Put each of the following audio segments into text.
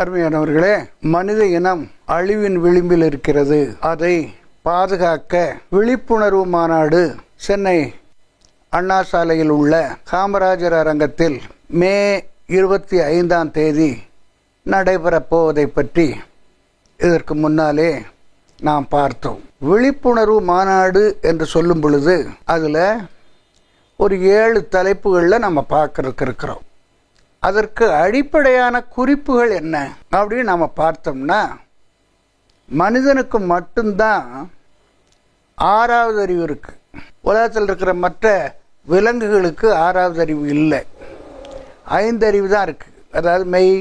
அருமையானவர்களே மனித இனம் அழிவின் விளிம்பில் இருக்கிறது. அதை பாதுகாக்க விழிப்புணர்வு மாநாடு சென்னை அண்ணா சாலையில் உள்ள காமராஜர் அரங்கத்தில் மே இருபத்தி ஐந்தாம் தேதி நடைபெறப் போவதை பற்றி இதற்கு முன்னாலே நாம் பார்த்தோம். விழிப்புணர்வு மாநாடு என்று சொல்லும் பொழுது அதில் ஒரு ஏழு தலைப்புகளில் நம்ம பார்க்கறதுக்கு இருக்கிறோம். அதற்கு அடிப்படையான குறிப்புகள் என்ன அப்படின்னு நம்ம பார்த்தோம்னா மனிதனுக்கு மட்டும்தான் ஆறாவது அறிவு இருக்குது உலகத்தில் இருக்கிற மற்ற விலங்குகளுக்கு ஆறாவது அறிவு இல்லை. ஐந்து அறிவு தான் இருக்குது அதாவது மெய்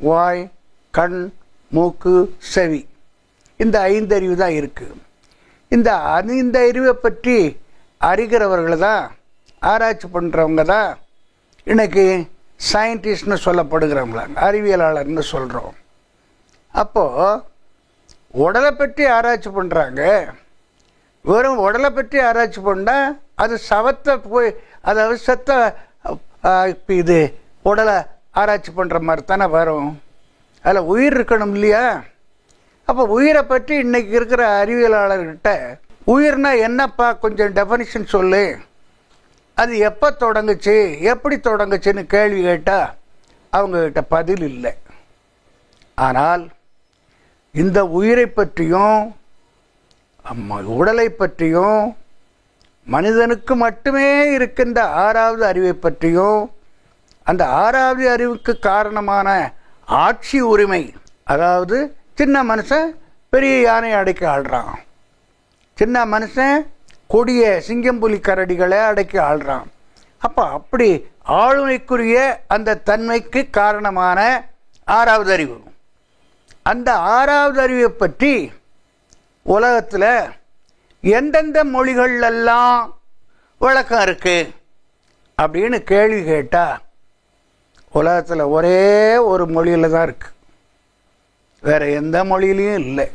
வாய் கண் மூக்கு செவி. இந்த ஐந்து அறிவு தான் இருக்குது இந்த ஐந்து அறிவை பற்றி அறிகிறவர்கள் தான் ஆராய்ச்சி பண்ணுறவங்க தான் இன்றைக்கி சயின்டிஸ்ட்னு சொல்லப்படுகிறவங்களாங்க அறிவியலாளர்னு சொல்கிறோம் அப்போது உடலை பற்றி ஆராய்ச்சி பண்ணுறாங்க வெறும் உடலை பற்றி ஆராய்ச்சி பண்ணால் அது சவத்தை போய் அதாவது செத்த இப்போ இது உடலை ஆராய்ச்சி பண்ணுற மாதிரி தானே வரும். அதில் உயிர் இருக்கணும் இல்லையா? அப்போ உயிரை பற்றி இன்றைக்கி இருக்கிற அறிவியலாளர்கிட்ட உயிர்னால் என்னப்பா கொஞ்சம் டெஃபனிஷன் சொல்லு. அது எப்போ தொடங்குச்சு எப்படி தொடங்குச்சுன்னு கேள்வி கேட்டால் அவங்கக்கிட்ட பதில் இல்லை. ஆனால் இந்த உயிரை பற்றியும் உடலை பற்றியும் மனிதனுக்கு மட்டுமே இருக்கின்ற ஆறாவது அறிவை பற்றியும் அந்த ஆறாவது அறிவுக்கு காரணமான ஆட்சி உரிமை அதாவது சின்ன மனுஷன் பெரிய யானை அடைக்க ஆடுறான் சின்ன மனுஷன் கொடிய சிங்கம்புலி கரடிகளை அடக்கி ஆள்றான். அப்போ அப்படி ஆளுமைக்குரிய அந்த தன்மைக்கு காரணமான ஆறாவது அறிவு. அந்த ஆறாவது அறிவை பற்றி உலகத்தில் எந்தெந்த மொழிகள்லாம் விளக்கம் இருக்குது அப்படின்னு கேள்வி கேட்டால் உலகத்தில் ஒரே ஒரு மொழியில் தான் இருக்குது வேற எந்த மொழியிலையும் இல்லை.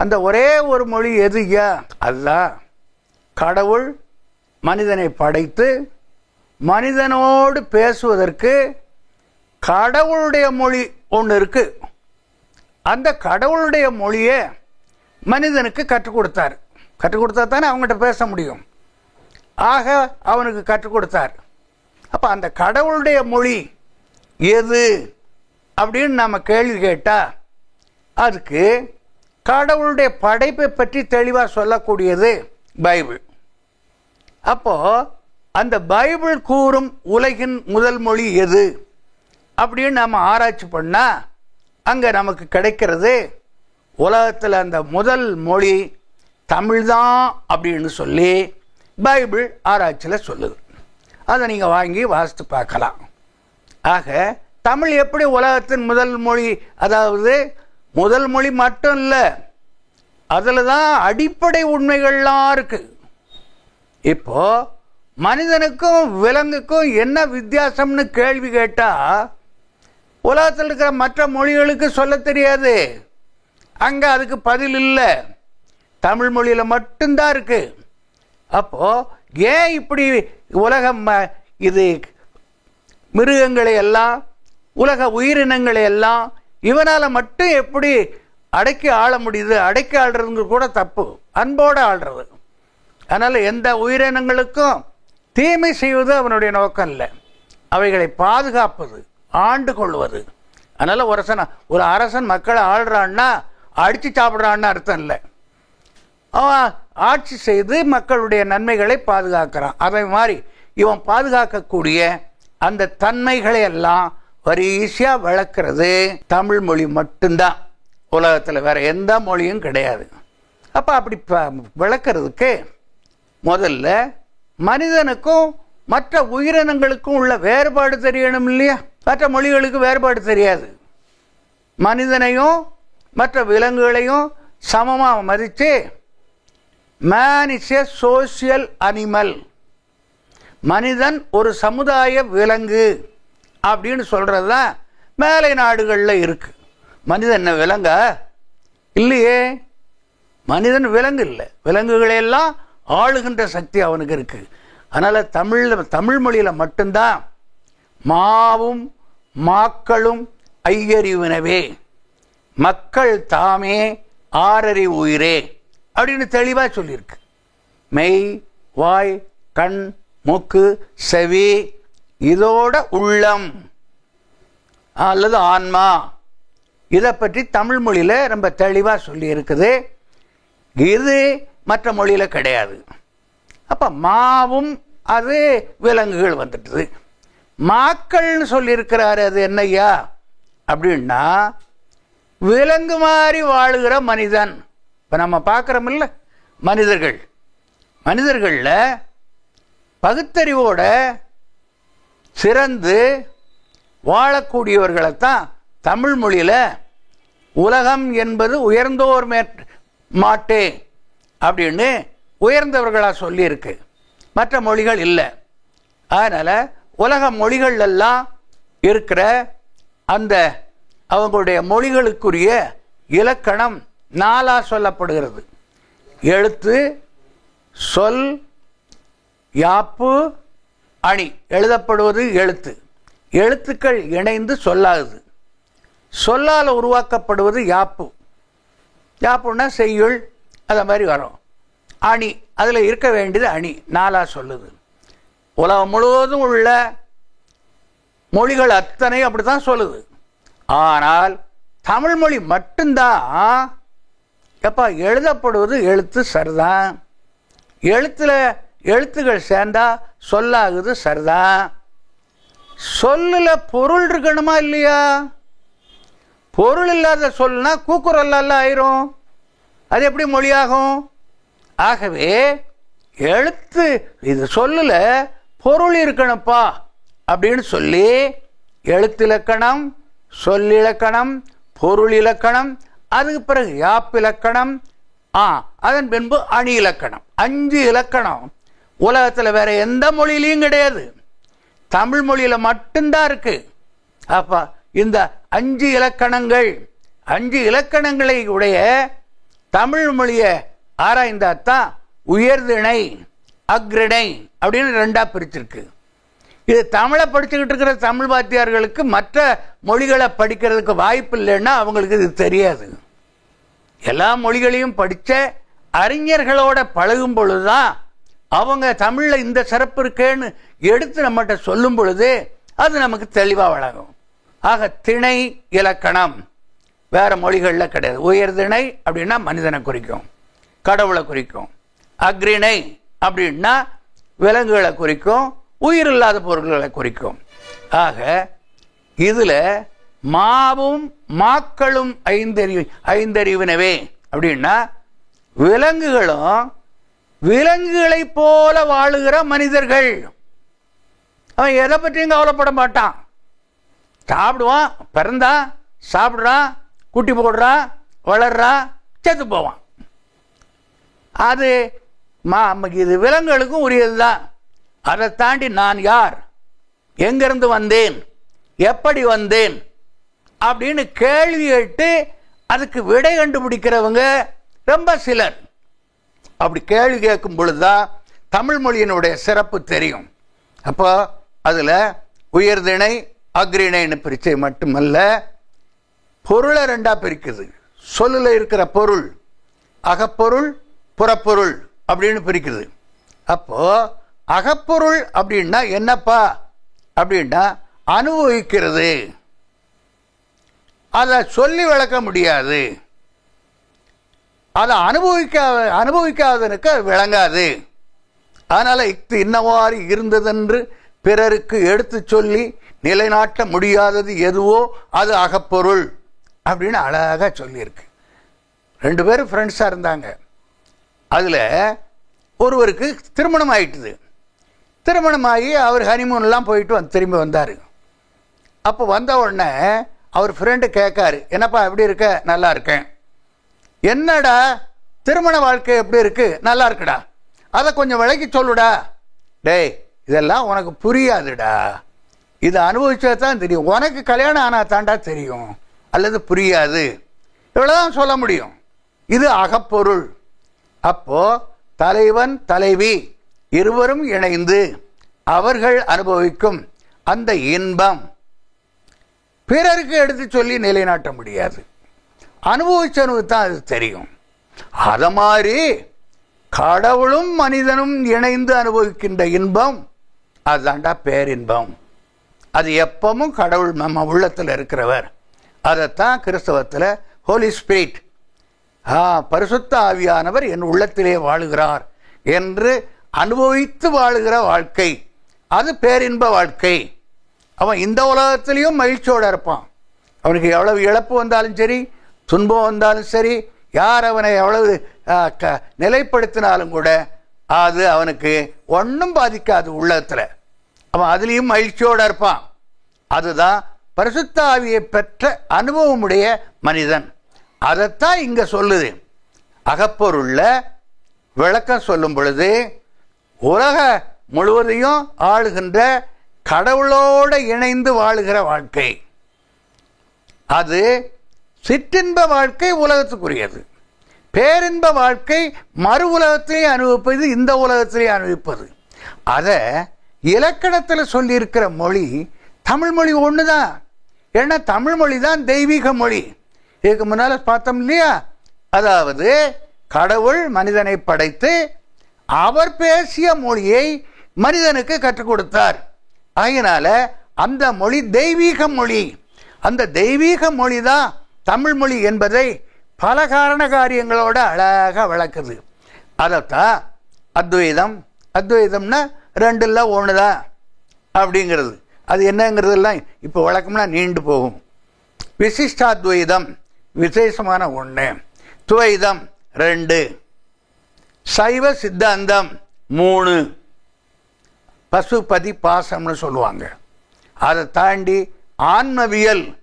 அந்த ஒரே ஒரு மொழி எதுயா அதுதான் கடவுள் மனிதனை படைத்து மனிதனோடு பேசுவதற்கு கடவுளுடைய மொழி ஒன்று இருக்கு. அந்த கடவுளுடைய மொழியை மனிதனுக்கு கற்றுக் கொடுத்தார். கற்றுக் கொடுத்தா தானே அவங்ககிட்ட பேச முடியும். ஆக அவனுக்கு கற்றுக் கொடுத்தார். அப்போ அந்த கடவுளுடைய மொழி எது? அப்படின்னு நம்ம கேள்வி கேட்டால் அதுக்கு கடவுளுடைய படைப்பை பற்றி தெளிவாக சொல்லக்கூடியது பைபிள். அப்போ அந்த பைபிள் கூறும் உலகின் முதல் மொழி எது? அப்படின்னு நம்ம ஆராய்ச்சி பண்ணால் அங்கே நமக்கு கிடைக்கிறது உலகத்தில் அந்த முதல் மொழி தமிழ் தான் அப்படின்னு சொல்லி பைபிள் ஆராய்ச்சியில் சொல்லுது. அதை நீங்கள் வாங்கி வாசித்து பார்க்கலாம். ஆக தமிழ் எப்படி உலகத்தின் முதல் மொழி அதாவது முதல் மொழி மட்டும் இல்லை அதில் தான் அடிப்படை உண்மைகள்லாம் இருக்குது இப்போ மனிதனுக்கும் விலங்குக்கும் என்ன வித்தியாசம்னு கேள்வி கேட்டால் உலகத்தில் இருக்கிற மற்ற மொழிகளுக்கு சொல்ல தெரியாது. அங்கே அதுக்கு பதில் இல்லை. தமிழ் மொழியில் மட்டும்தான் இருக்குது அப்போது ஏன் இப்படி உலகம் ம- இது மிருகங்களை எல்லாம் உலக உயிரினங்களை எல்லாம் இவனால் மட்டும் எப்படி அடக்கி ஆள முடியுது அடக்கி ஆள்றதுங்க கூட தப்பு. அன்போடு ஆள்றது. அதனால் எந்த உயிரினங்களுக்கும் தீமை செய்வது அவனுடைய நோக்கம் இல்லை அவைகளை பாதுகாப்பது ஆண்டு கொள்வது. அதனால் ஒரு ஒரு அரசன் மக்களை ஆள்றான்னா அடித்து சாப்பிட்றான்னு அர்த்தம் இல்லை. அவன் ஆட்சி செய்து மக்களுடைய நன்மைகளை பாதுகாக்கிறான். அதே மாதிரி இவன் பாதுகாக்கக்கூடிய அந்த தன்மைகளை எல்லாம் வரிசையாக வளர்க்குறது தமிழ் மொழி மட்டும்தான். உலகத்தில் வேற எந்த மொழியும் கிடையாது. அப்போ அப்படி ப- முதல்ல மனிதனுக்கும் மற்ற உயிரினங்களுக்கும் உள்ள வேறுபாடு தெரியணும் இல்லையா? மற்ற மொழிகளுக்கு வேறுபாடு தெரியாது. மனிதனையும் மற்ற விலங்குகளையும் சமமாக மதித்து man is a social animal. மனிதன் ஒரு சமுதாய விலங்கு. அப்படின்னு சொல்கிறது தான் மேலை நாடுகளில் இருக்குது மனிதன் என்ன விலங்கா? இல்லையே. மனிதன் விலங்கு இல்லை. விலங்குகளையெல்லாம் ஆளுகின்ற சக்தி அவனுக்கு இருக்குது அதனால் தமிழில் தமிழ் மொழியில் மட்டும்தான் மாவும் மாக்களும் ஐயறிவினவே. மக்கள் தாமே ஆறறி உயிரே அப்படின்னு தெளிவாக சொல்லியிருக்கு. மெய் வாய் கண் மூக்கு செவி இதோட உள்ளம். அல்லது ஆன்மா. இதை பற்றி தமிழ் மொழியில் ரொம்ப தெளிவாக சொல்லியிருக்குது. இது மற்ற மொழியில் கிடையாது. அப்போ மாவும் அது விலங்குகள் வந்துட்டுது. மாக்கள்னு சொல்லியிருக்கிறாரு அது என்னையா அப்படின்னா விலங்கு மாதிரி வாழுகிற மனிதன். இப்போ நம்ம பார்க்குறோமில்ல மனிதர்கள். மனிதர்களில் பகுத்தறிவோட சிறந்து வாழக்கூடியவர்களைத்தான் தமிழ் மொழியில் உலகம் என்பது உயர்ந்தோர் மே மாட்டே அப்படின்னு உயர்ந்தவர்களாக சொல்லியிருக்கு. மற்ற மொழிகள் இல்லை. அதனால் உலக மொழிகளெல்லாம் இருக்கிற அந்த அவங்களுடைய மொழிகளுக்குரிய இலக்கணம் நாலாக சொல்லப்படுகிறது. எழுத்து சொல் யாப்பு அணி. எழுதப்படுவது எழுத்து. எழுத்துக்கள் இணைந்து சொல்லாகுது. சொல்லால் உருவாக்கப்படுவது யாப்பு. யாப்புன்னா செய்யுள் அதை மாதிரி வரும். அணி அதில் இருக்க வேண்டியது அணி. நாலாக சொல்லுது. உலகம் முழுவதும் உள்ள மொழிகள் அத்தனை அப்படி தான் சொல்லுது. ஆனால் தமிழ் மொழி மட்டும்தான் எப்போ எழுதப்படுவது எழுத்து சரிதான். எழுத்தில் எழுத்துகள் சேர்ந்தா சொல்லாகுது சரிதான் சொல்லில் பொருள் இருக்கணுமா இல்லையா? பொருள் இல்லாத சொல்லுனா கூக்குரல் ஆயிரும். அது எப்படி மொழியாகும்? ஆகவே எழுத்து இது சொல்லல பொருள் இருக்கணும்ப்பா அப்படின்னு சொல்லி எழுத்திலக்கணம் சொல்லிலக்கணம் பொருள் இலக்கணம் அதுக்கு பிறகு யாப்பிலக்கணம் ஆ அதன் பின்பு அணி இலக்கணம். அஞ்சு இலக்கணம். உலகத்தில் வேற எந்த மொழியிலையும் கிடையாது. தமிழ் மொழியில் மட்டும்தான் இருக்கு. அப்போ இந்த அஞ்சு இலக்கணங்கள் அஞ்சு இலக்கணங்களை உடைய தமிழ் மொழியை ஆராய்ந்தாத்தான் உயர்திணை அக்ரிணை அப்படின்னு ரெண்டாக பிரிச்சிருக்கு. இது தமிழை படிச்சுக்கிட்டு இருக்கிற தமிழ் வாத்தியார்களுக்கு மற்ற மொழிகளை படிக்கிறதுக்கு வாய்ப்பு இல்லைன்னா அவங்களுக்கு இது தெரியாது. எல்லா மொழிகளையும் படித்த அறிஞர்களோட பழகும் பொழுது தான் அவங்க தமிழில் இந்த சிறப்பு இருக்கேன்னு எடுத்து நம்மகிட்ட சொல்லும் பொழுது அது நமக்கு தெளிவாக வழங்கும். ஆக திணை இலக்கணம் வேறு மொழிகளில் கிடையாது. உயர்திணை அப்படின்னா மனிதனை குறிக்கும் கடவுளை குறிக்கும் அக்ரிணை அப்படின்னா விலங்குகளை குறிக்கும் உயிர் இல்லாத பொருள்களை குறிக்கும். ஆக இதில் மாவும் மாக்களும் ஐந்தறிவு ஐந்தறிவினவே அப்படின்னா விலங்குகளும் விலங்குகளைப் போல வாழுகிற மனிதர்கள். அவன் எதை பற்றியும் கவலைப்பட மாட்டான். சாப்பிடுவான் பிறந்தான் சாப்பிட்றான் குட்டி போடுறான் வளர்றான் செத்து போவான். அது மா இது விலங்குகளுக்கும் உரியது தான் அதை தாண்டி நான் யார்? எங்கிருந்து வந்தேன்? எப்படி வந்தேன்? அப்படின்னு கேள்வி கேட்டு அதுக்கு விடை கண்டுபிடிக்கிறவங்க ரொம்ப சிலர். அப்படி கேள்வி கேட்கும் பொழுதுதான் தமிழ் மொழியினுடைய சிறப்பு தெரியும். அப்போ அதில் உயர்திணை அக்ரிணைன்னு பிரிச்சை மட்டுமல்ல பொருளை ரெண்டாக பிரிக்குது. சொல்லில் இருக்கிற பொருள் அகப்பொருள் புறப்பொருள் அப்படின்னு பிரிக்குது. அப்போது அகப்பொருள் அப்படின்னா என்னப்பா? அப்படின்னா அனுபவிக்கிறது. அதை சொல்லி வளர்க்க முடியாது. அதை அனுபவிக்காத அனுபவிக்காதனுக்கு அது விளங்காது. அதனால் இஃது இன்னவாறு இருந்ததென்று பிறருக்கு எடுத்து சொல்லி நிலைநாட்ட முடியாதது எதுவோ அது அகப்பொருள் அப்படின்னு அழகாக சொல்லியிருக்கு. ரெண்டு பேரும் ஃப்ரெண்ட்ஸாக இருந்தாங்க. அதில் ஒருவருக்கு திருமணம் ஆயிட்டுது. திருமணம் ஆகி அவர் ஹனிமூன்லாம் போயிட்டு வந்து திரும்பி வந்தார். அப்போ வந்த உடனே அவர் ஃப்ரெண்டு கேட்காரு என்னப்பா எப்படி இருக்க? நல்லா இருக்கேன். என்னடா திருமண வாழ்க்கை எப்படி இருக்கு? நல்லா இருக்குடா. அதை கொஞ்சம் விளக்கி சொல்லுடா. டேய் இதெல்லாம் உனக்கு புரியாதுடா. இதை அனுபவிச்சா தான் தெரியும். உனக்கு கல்யாணம் ஆனால் தாண்டா தெரியும். அல்லது புரியாது. இவ்வளோதான் சொல்ல முடியும். இது அகப்பொருள். அப்போ தலைவன் தலைவி இருவரும் இணைந்து அவர்கள் அனுபவிக்கும் அந்த இன்பம். பிறருக்கு எடுத்து சொல்லி நிலைநாட்ட முடியாது. அனுபவிச்சவனுக்கு தான் அது தெரியும். அத மாதிரி கடவுளும் மனிதனும் இணைந்து அனுபவிக்கின்ற இன்பம் அதுதாண்டா பேரின்பம். அது எப்பவும் கடவுள் நம்ம உள்ளத்தில் இருக்கிறவர். அதைத்தான் கிறிஸ்தவத்தில் ஹோலி ஸ்பிரிட் ஆ பரிசுத்த ஆவியானவர் என் உள்ளத்திலே வாழுகிறார் என்று அனுபவித்து வாழுகிற வாழ்க்கை. அது பேரின்ப வாழ்க்கை. அவன் இந்த உலகத்திலையும் மகிழ்ச்சியோடு இருப்பான். அவனுக்கு எவ்வளவு இழப்பு வந்தாலும் சரி துன்பம் வந்தாலும் சரி யார் அவனை எவ்வளவு க நிலைப்படுத்தினாலும் கூட அது அவனுக்கு ஒன்றும் பாதிக்காது உள்ளத்தில். அவன் அதுலேயும் மகிழ்ச்சியோடு இருப்பான். அதுதான் பரிசுத்தாவியை பெற்ற அனுபவமுடைய மனிதன். அதைத்தான் இங்கே சொல்லுது. அகப்பொருள்ல விளக்கம் சொல்லும் பொழுது உலக முழுவதையும் ஆளுகின்ற கடவுளோடு இணைந்து வாழுகிற வாழ்க்கை. அது சிற்றின்ப வாழ்க்கை உலகத்துக்குரியது. பேரின்ப வாழ்க்கை மறு உலகத்திலே அனுபவிப்பது இந்த உலகத்திலே அனுபவிப்பது. அதை இலக்கணத்தில் சொல்லியிருக்கிற மொழி தமிழ் மொழி ஒன்று தான் ஏன்னா தமிழ் மொழி தான் தெய்வீக மொழி. இதுக்கு முன்னால் பார்த்தோம் இல்லையா? அதாவது கடவுள் மனிதனை படைத்து அவர் பேசிய மொழியை மனிதனுக்கு கற்றுக் கொடுத்தார். அதனால அந்த மொழி தெய்வீக மொழி. அந்த தெய்வீக மொழி தான் தமிழ்மொழி என்பதை பல காரண காரியங்களோட அழகாக வளர்க்குது. அதைத்தான் அத்வைதம் அத்வைதம்னா ரெண்டுல ஒன்று தான் அப்படிங்கிறது. அது என்னங்கிறதெல்லாம் இப்போ வழக்கம்னா நீண்டு போகும். விசிஷ்டாத்வைதம் விசேஷமான ஒன்று. துவைதம் ரெண்டு. சைவ சித்தாந்தம் மூணு. பசுபதி பாசம்னு சொல்லுவாங்க. அதை தாண்டி ஆன்மவியல்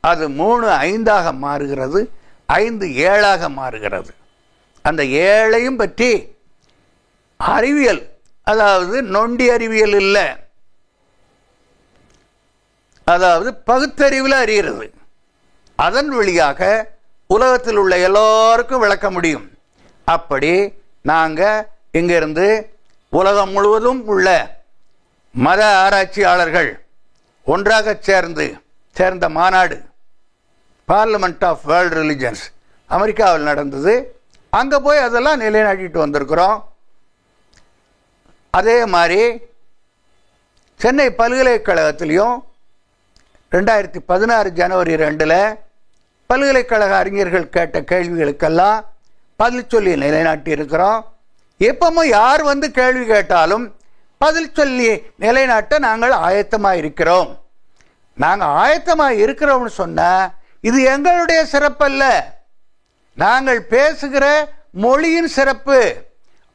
அது மூணு ஐந்தாக மாறுகிறது ஐந்து ஏழாக மாறுகிறது. அந்த ஏழையும் பற்றி அறிவியல் அதாவது நொண்டி அறிவியல் இல்லை. அதாவது பகுத்தறிவில் அறிகிறது. அதன் வழியாக உலகத்தில் உள்ள எல்லோருக்கும் விளக்க முடியும். அப்படி நாங்கள் இங்கிருந்து உலகம் முழுவதும் உள்ள மத ஆராய்ச்சியாளர்கள் ஒன்றாக சேர்ந்து சேர்ந்த மாநாடு பார்லிமெண்ட் ஆஃப் வேர்ல்டு ரிலிஜன்ஸ் அமெரிக்காவில் நடந்தது. அங்கே போய் அதெல்லாம் நிலைநாட்டிட்டு வந்திருக்கிறோம். அதே மாதிரி சென்னை பல்கலைக்கழகத்திலையும் ரெண்டாயிரத்தி பதினாறு ஜனவரி ரெண்டில் பல்கலைக்கழக அறிஞர்கள் கேட்ட கேள்விகளுக்கெல்லாம் பதில் சொல்லி நிலைநாட்டி இருக்கிறோம். எப்பவும் யார் வந்து கேள்வி கேட்டாலும் பதில் சொல்லி நிலைநாட்ட நாங்கள் ஆயத்தமாக இருக்கிறோம் நாங்கள் ஆயத்தமாக இருக்கிறோம்னு சொன்னால் இது எங்களுடைய சிறப்பல்ல. நாங்கள் பேசுகிற மொழியின் சிறப்பு.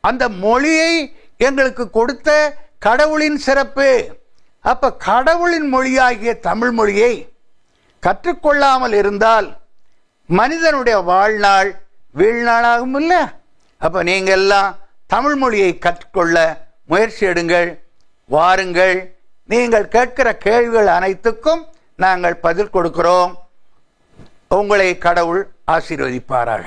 அந்த மொழியை எங்களுக்கு கொடுத்த கடவுளின் சிறப்பு. அப்ப கடவுளின் மொழியாகிய தமிழ் மொழியை கற்றுக்கொள்ளாமல் இருந்தால் மனிதனுடைய வாழ்நாள் வீழ்நாளாகும் இல்லை? அப்ப நீங்க எல்லாம் தமிழ் மொழியை கற்றுக்கொள்ள முயற்சி எடுங்கள் வாருங்கள். நீங்கள் கேட்கிற கேள்விகள் அனைத்துக்கும் நாங்கள் பதில் கொடுக்கிறோம். உங்களை கடவுள் ஆசீர்வதிப்பாராக.